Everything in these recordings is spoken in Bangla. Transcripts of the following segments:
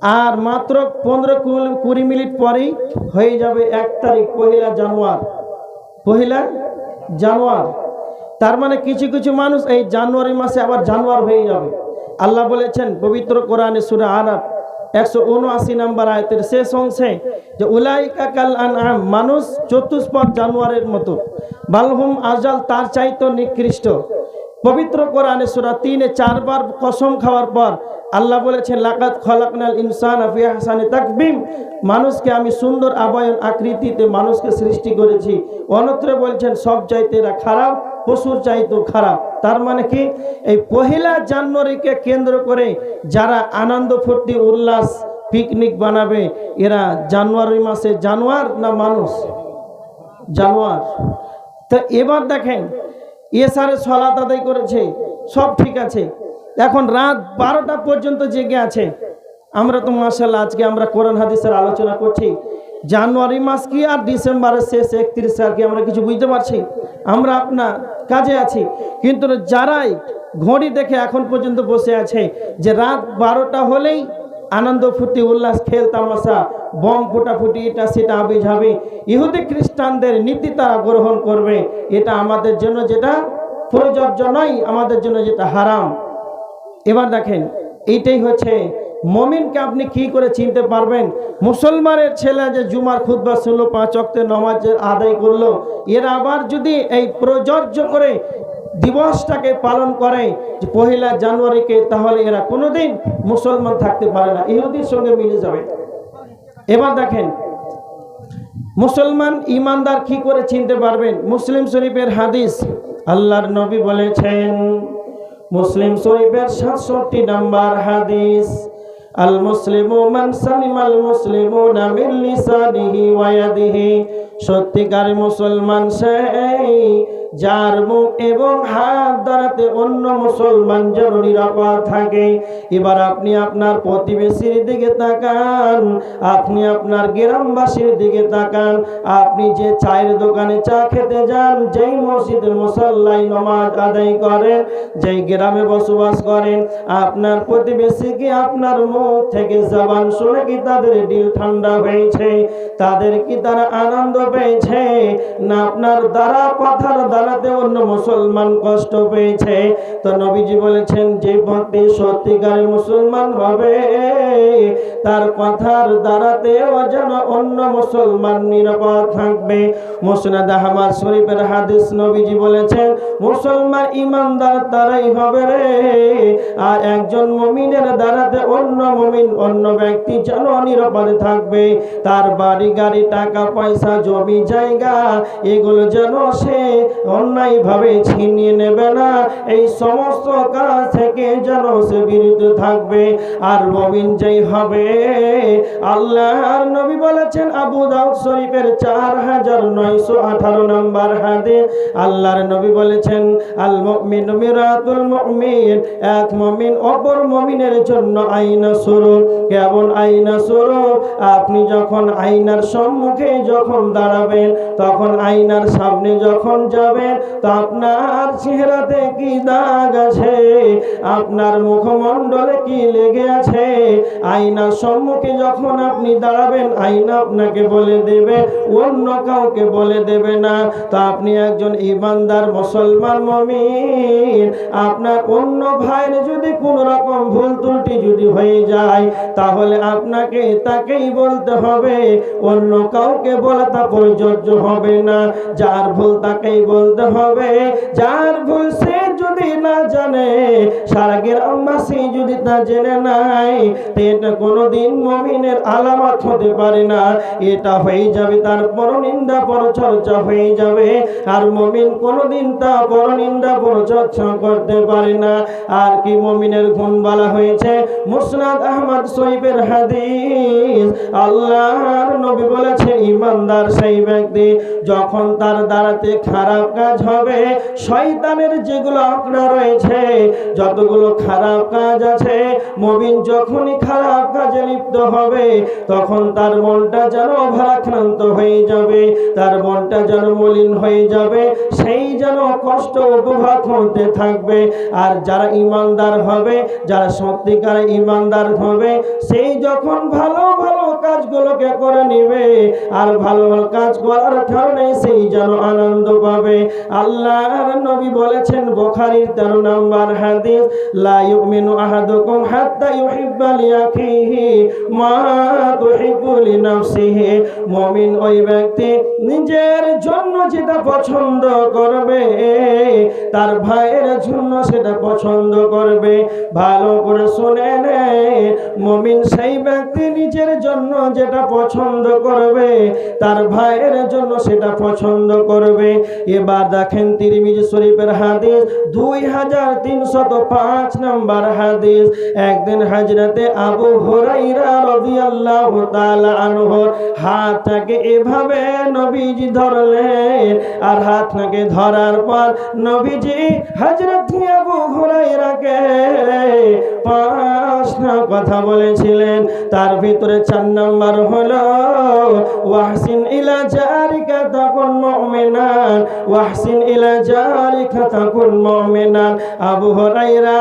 আর মাত্র পনেরো কুড়ি- মিনিট পরেই হয়ে যাবে এক তারিখ, পহিলা জানুয়ার। পহিলা জানুয়ার। তার মানে কিছু কিছু মানুষ এই জানুয়ারি মাসে আবার জানুয়ার হয়ে যাবে। আল্লাহ বলেছেন, পবিত্র কোরআনে সুরা আরাব একশো উনআশি নাম্বার আয়তের শেষ অংশে যে, উলাইকা কাল আনআম, মানুষ চতুষ্পদ জানুয়ারের মতো। বালহুম আজাল, তার চাইতো নিকৃষ্ট। পবিত্র কোরআনে সুরা তিনে চারবার কসম খাওয়ার পর আল্লাহ বলেছেন লাকাত খলাকনাল ইনসান আফি হাসানে তাকবিম। মানুষকে আমি সুন্দর আবয়ন আকৃতিতে মানুষকে সৃষ্টি করেছি। অন্যত্র বলছেন, সব চাইতে এরা খারাপ, পশুর চাইতেও খারাপ। তার মানে কি? এই পহিলা জানুয়ারিকে কেন্দ্র করে যারা আনন্দ ফুর্তি উল্লাস পিকনিক বানাবে, এরা জানুয়ারি মাসে জানুয়ার না মানুষ জানুয়ার। তো এবার দেখেন এসারে সলাত আদায় করেছে, সব ঠিক আছে। এখন রাত বারোটা পর্যন্ত জেগে আছে। আমরা তো মাসাল্লাহ আজকে আমরা কোরআন হাদিসের আলোচনা করছি। জানুয়ারি মাস কি আর ডিসেম্বরের শেষ একত্রিশে আর কি আমরা কিছু বুঝতে পারছি? আমরা আপনার কাজে আছি। কিন্তু যারাই ঘড়ি দেখে এখন পর্যন্ত বসে আছে, যে রাত বারোটা হলেই আনন্দ ফুর্তি, উল্লাস, খেল, তামাশা, বম ফুটাফুটি এটা সেটা আবিজ হবে ইহুদি খ্রিস্টানদের নীতি তারা গ্রহণ করবে। এটা আমাদের জন্য যেটা প্রযোজ্য নয়, আমাদের জন্য যেটা হারাম। এবার দেখেন, এইটাই হচ্ছে, মমিনকে আপনি কি করে চিনতে পারবেন? মুসলমানের ছেলে যে জুমার খুদ্া শুনলো, পাঁচ অক্টের নামাজের আদায় করল, এরা আবার যদি এই প্রযোজ্য করে দিবসটাকে পালন করে পহিলা জানুয়ারিকে, তাহলে এরা কোনোদিন মুসলমান থাকতে পারে না, ইহুদির সঙ্গে মিলে যাবে। এবার দেখেন, মুসলমান ইমানদার কি করে চিনতে পারবেন? মুসলিম শরীফের হাদিস, আল্লাহর নবী বলেছেন মুসলিম শরীফের সাতষট্টি নাম্বার হাদিস আল মুসলিমু মান সালিমাল মুসলিমুনা মিন সত্যিকার মুসলমান সেই যার মুখ এবং হাত দ্বারাতে অন্য মুসলমান যেন নিরাপদ থাকে। এবার আপনি আপনার প্রতিবেশীর দিকে তাকান, আপনি আপনার গ্রামবাসীর দিকে তাকান, আপনি যে চায়ের দোকানে চা খেতে যান, যেই মসজিদের মুসল্লাই নমাজ আদায় করেন, যেই গ্রামে বসবাস করেন, আপনার প্রতিবেশী কি আপনার মুখ থেকে জবান শুনে কি তাদের দিল ঠান্ডা হয়েছে, তাদের কি তারা আনন্দ পেয়েছে, না আপনার দ্বারা কথার দ্বারাতে অন্য মুসলমান কষ্ট পেয়েছে। তো নবীজি বলেছেন, যে ভক্তি সত্যিকারের মুসলমান হবে, তার কথার দ্বারাতে যেন অন্য মুসলমান নিরাপদ থাকবে। মুসনাদ আহমদ শরীফের হাদিস নবীজি বলেছেন, মুসলমান ইমানদার তারাই হবে রে। আর একজন মমিনের দ্বারাতে অন্য মমিন, অন্য ব্যক্তি যেন নিরাপদে থাকবে। তার বাড়ি, গাড়ি, টাকা, পয়সা, জমি, জায়গা, এগুলো যেন সে অন্যায়ভাবে ছিনিয়ে নেবে না। এই সমস্ত কাজ থেকে যেন সে বিরত থাকবে। আর মমিন যেই হবে, আল্লাহর নবী বলেছেন, আবু দাউদ শরীফের চার হাজার নয়শো আঠারো নম্বর হাদে আল্লাহর নবী বলেছেন, আল মুমিন মিরাতুল মুমিন, এক মুমিন অপর মুমিনের জন্য আইনা স্বরূপ। কেমন আইনা স্বরূপ? আপনি যখন আয়নার সম্মুখে যখন দাঁড়াবেন, তখন আয়নার সামনে যখন যাবেন তো আপনার চেহারাতে কি দাগ আছে? আপনার কি লেগে আছে? সম্মুখে যখন আপনি দাঁড়াবেন আপনাকে বলে দেবে, অন্য কাউকে বলে দেবে না। তো আপনি একজন ইমানদার মুসলমান মমিন। আপনার অন্য ভাইয়ের যদি কোনো রকম ভুল ত্রুটি যদি হয়ে যায়, তাহলে আপনাকে তাকেই বলতে হবে, অন্য কাউকে বলা তা প্রযোজ্য হবে না। যার ভুল তাকেই বলতে হবে, যার ভুল সে যদি না জানে সারা গ্রামবাসী যদি তা জেনে নাই এটা কোনোদিন মমিনের আলামত হতে পারে না। এটা হয়ে যাবে, তার পরনিন্দা পরচর্চা হয়ে যাবে। আর মমিন কোনোদিন তা পরনিন্দা পরচর্চা করতে পারে না। আর কি মমিনের গুণ বলা হয়েছে? মুসনাদ আহমদ শরীফের হাদিস। আল্লাহর নবী বলেছেন, ইমানদার সেই ব্যক্তি যখন তার দ্বারাতে খারাপ কাজ হবে, শয়তানের যেগুলো আঁকড়া রয়েছে, যতগুলো খারাপ কাজ আছে মবিন যখনই খারাপ কাজে লিপ্ত হবে, তখন তার মনটা যেন ভারাক্রান্ত হয়ে যাবে, তার মনটা যেন মলিন হয়ে যাবে, সেই যেন কষ্ট উপভোগ করতে থাকবে। আর যারা ইমানদার হবে, যারা সত্যিকার ইমানদার হবে, সেই যখন ভালো ভালো কাজগুলোকে করে নিবে, আর ভালো ভালো কাজ করার কারণে সেই যেন আনন্দ পাবে। আল্লাহর নবী বলেছেন, বোখারির তেরো নম্বর হাদিস, লা ইউমিনু আহাদুকুম হাত্তা ইউহিব্বা লিআখিহি মা তুহিব্বু লিনাফসিহি। মুমিন ওই ব্যক্তি নিজের জন্য যেটা পছন্দ করবে, তার ভাইয়ের জন্য সেটা পছন্দ করবে। ভালো করে শুনে নে, মুমিন সেই ব্যক্তি নিজের জন্য যেটা পছন্দ করবে, তার ভাইয়ের জন্য সেটা পছন্দ করবে। এবার দেখেন তিরমিজি শরীফের হাদিস, দুই হাজার তিনশত পাঁচ নম্বর হাদিস। একদিন হাজরতে আবু হুরাইরা রাদিয়াল্লাহু তাআলা আনহুর হাতটাকে এভাবে নবীজি ধরলেন, আর হাতটাকে ধরার পর নবীজি হযরত আবু হুরাইরাকে পাঁচটা কথা বলেছিলেন। তার ভিতরে চার নম্বর হলো, ওয়াহসিন ইলা জারিকা তাকুন মুমিনান, ওয়াহসিন ইলা জারিকা তাকুন মুমিনান। আবু হুরাইরা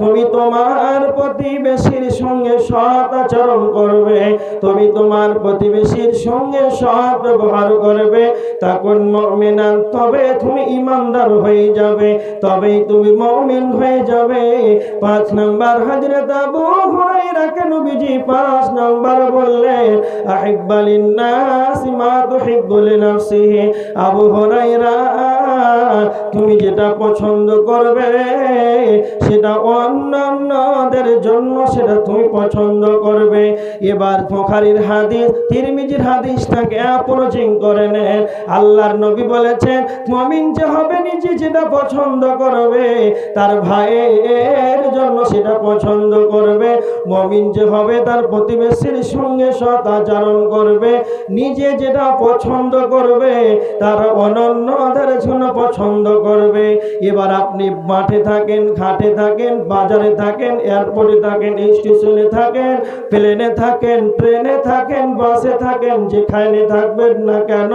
তুমি তোমার প্রতিবেশীর সঙ্গে সৎ আচরণ করবে, তুমি তোমার প্রতিবেশীর সঙ্গে সৎ ব্যবহার করবে তখন মুমিনান, তবে তুমি ইমানদার হয়ে যাবে, তবেই তুমি মুমিন হয়ে যাবে। পাঁচ নাম্বার, হযরত আবু হুরায়রাকে নবীজি পাঁচ নাম্বার বললেন, আহিব্বালিন নাস মা তুহিব্বু লিনাফসিহি আবু হুরায়রা তুমি যেটা পছন্দ করবে, সেটা অন্যান্যদের জন্য সেটা তুমি পছন্দ করবে। এবার বুখারীর হাদিস, তিরমিজির হাদিসটাকে অ্যাপ্রোচিং করে নেন। আল্লাহর নবী বলেছেন, মুমিন যে হবে নিজে যেটা পছন্দ করবে, তার ভাইয়ের জন্য সেটা পছন্দ করবে। মুমিন যে হবে তার প্রতিবেশীর সঙ্গে সৎ আচরণ করবে। নিজে যেটা পছন্দ করবে, তার অনন্যদের জন্য পছন্দ করবে। এবার আপনি মাঠে থাকেন, ঘাটে থাকেন, বাজারে থাকেন, এয়ারপোর্টে থাকেন, স্টেশনে থাকেন, প্লেনে থাকেন, ট্রেনে থাকেন, বাসে থাকেন, যেখানে থাকবেন না কেন,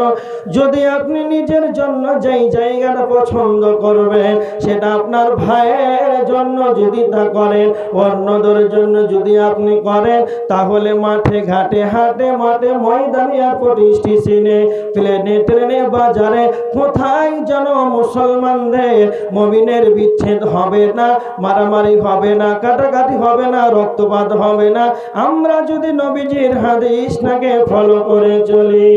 যদি আপনি নিজের জন্য যেই জায়গাটা পছন্দ করবেন, সেটা আপনার ভাইয়ের জন্য যদি তা করেন, অন্যদের জন্য যদি আপনি করেন, তাহলে মাঠে, ঘাটে, হাটে, মাঠে, ময়দানে, এয়ারপোর্ট, স্টেশনে, প্লেনে, ট্রেনে, বাজারে, কোথায় যেন মুসলমানদের মমিনের বিচ্ছেদ হবে না, মারামারি হবে না, কাটাকাটি হবে না, রক্তপাত হবে না। আমরা যদি নবীজির হাদিসটাকে ফলো করে চলি।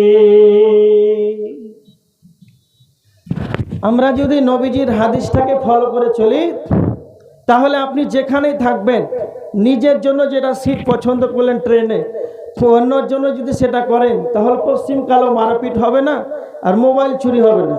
আমরা যদি নবীজির হাদিসটাকে ফলো করে চলি, তাহলে আপনি যেখানেই থাকবেন, নিজের জন্য যেটা সিট পছন্দ করলেন ট্রেনে অন্যর জন্য যদি সেটা করেন, তাহলে পশ্চিম কালো মারপিট হবে না, আর মোবাইল চুরি হবে না।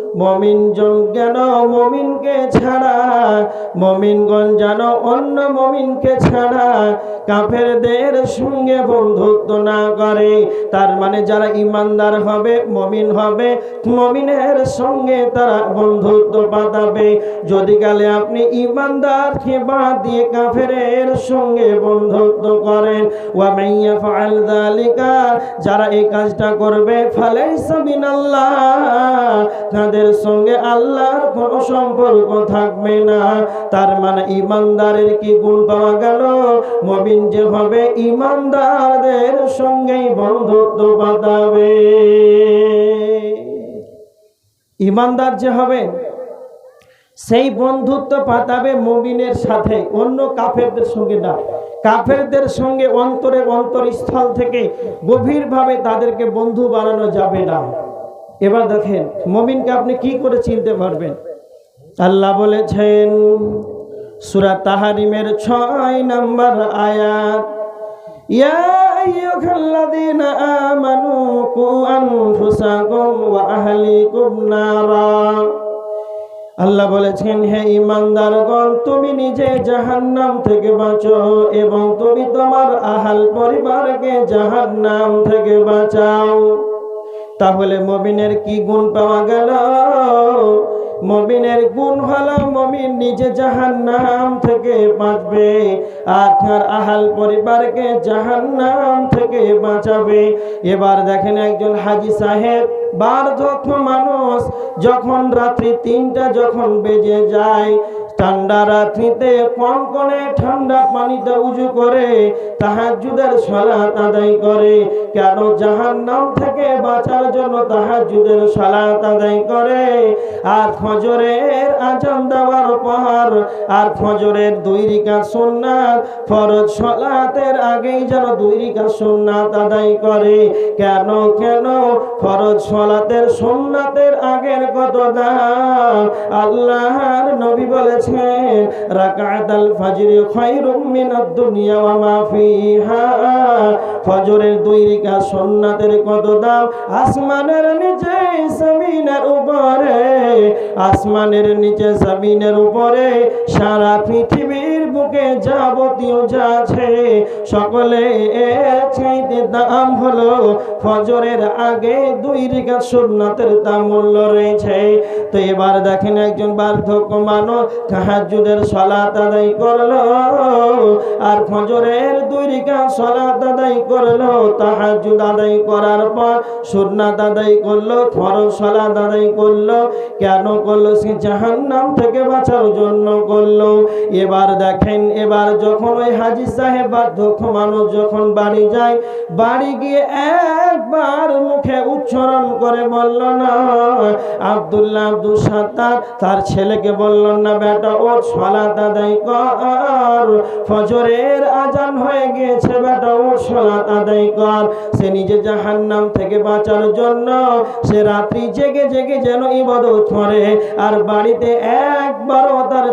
মমিন জন যেন মমিনকে ছাড়া? মমিনগণ যেন অন্য মমিনকে ছাড়া? কাফেরদের সঙ্গে বন্ধুত্ব না করে, তার মানে যারা ইমানদার হবে, মমিন হবে, মমিনের সঙ্গে তারা বন্ধুত্ব পাতাবে যদি কালে আপনি ইমানদারকে বাদ দিয়ে কাফেরের সঙ্গে বন্ধুত্ব করেন যারা এই কাজটা করবে, ফালাইসা বিনাল্লাহ তাদের সঙ্গে আল্লাহর কোনো সম্পর্ক থাকবে না। তার মানে ইমানদারের কি গুণ পাওয়া গেল? মবিন যে হবে ইমানদারদের সঙ্গেই বন্ধুত্ব পাতাবে ইমানদার যে হবে, সেই বন্ধুত্ব পাতাবে মমিনের সাথে, অন্য কাফেরদের সঙ্গে না। কাফেরদের সঙ্গে অন্তরে অন্তরস্থল থেকে গভীরভাবে তাদেরকে বন্ধু বানানো যাবে না। এবার দেখেন, মমিনকে আপনি কি করে চিনতে পারবেন? আল্লাহ বলেছেন, সুরা তাহারিমের ছয় নম্বর আয়াত আল্লাহ বলেছেন, হে ইমানদারগণ তুমি নিজে জাহান্নাম থেকে বাঁচো এবং তুমি তোমার আহাল পরিবারকে জাহান্নাম থেকে বাঁচাও। তাহলে মমিনের কি গুণ পাওয়া গেল? মমিনের গুণ হলো মমিন নিজে জাহান নাম থেকে বাঁচবে আর তার আহাল পরিবারকে জাহান নাম থেকে বাঁচাবে। এবার দেখেন একজন হাজি সাহেব বার্ধক্য মানুষ, যখন রাত্রি তিনটা যখন বেজে যায়, ঠান্ডা রাত্রিতে কনকনে ঠান্ডা পানিতে উজু করে তাহাজুদের সালাত আদায় করে। কেন জাহান্নাম থেকে বাঁচার জন্য তাহাজুদের সালাত আদায় করে? আর ফজরের আজান দেওয়ার পর আর ফজরের দুই রিকা সুন্নাত, ফরজ সালাতের আগেই যেন দুই রিকা সুন্নাত আদায় করে। কেন কেন ফরজ সালাতের সুন্নাতের আগের কত দাম আল্লাহর নবী বলেছেন, রাকাতাল ফাজরি খায়রুম মিনাদ দুনিয়া ওয়া মা ফিহা। ফজরের দুই রিকা সন্ন্যাতের কত দাম? আসমানের নিচে জমিনের উপরে আসমানের নিচে জমিনের উপরে সারা পৃথিবীর বুকে যাবতীয় যা আছে, সকলে চাইতে দাম হলো ফজরের আগে দুই রিকা সুন্নাতের দাম মূল্য রয়েছে। তো এবার দেখেন একজন বার্ধক্য মানুষ তাহাজ্জুদের সালাত আদায় করল, আর ফজরের দুই রিকা সালাত আদায় করল, তাহাজ্জুদ আদায় করার পর সুন্নাত আদায় করল, ফরজ সালাত আদায় করল, কেন করল? সে জাহান্নাম থেকে বাঁচার জন্য করল। এবার দেখেন এবার যখন ওই হাজি সাহেব বার্ধক্য মানুষ যখন বাড়ি যায়, বাড়ি গিয়ে একবার মুখে উচ্চারণ করে বলল, না, আব্দুল্লাহ আব্দুল সাত্তার তার ছেলেকে বলল, না বেটা, ওর সলাত আদায় কর। ফজরের আজান হয়ে গিয়েছে, বেটা, ওর সলাত আদায় কর। সে নিজে জাহান্নাম থেকে বাঁচার জন্য সে রাত্রি জেগে জেগে যেন ইবাদত করে, আর বাড়িতে একবারও তার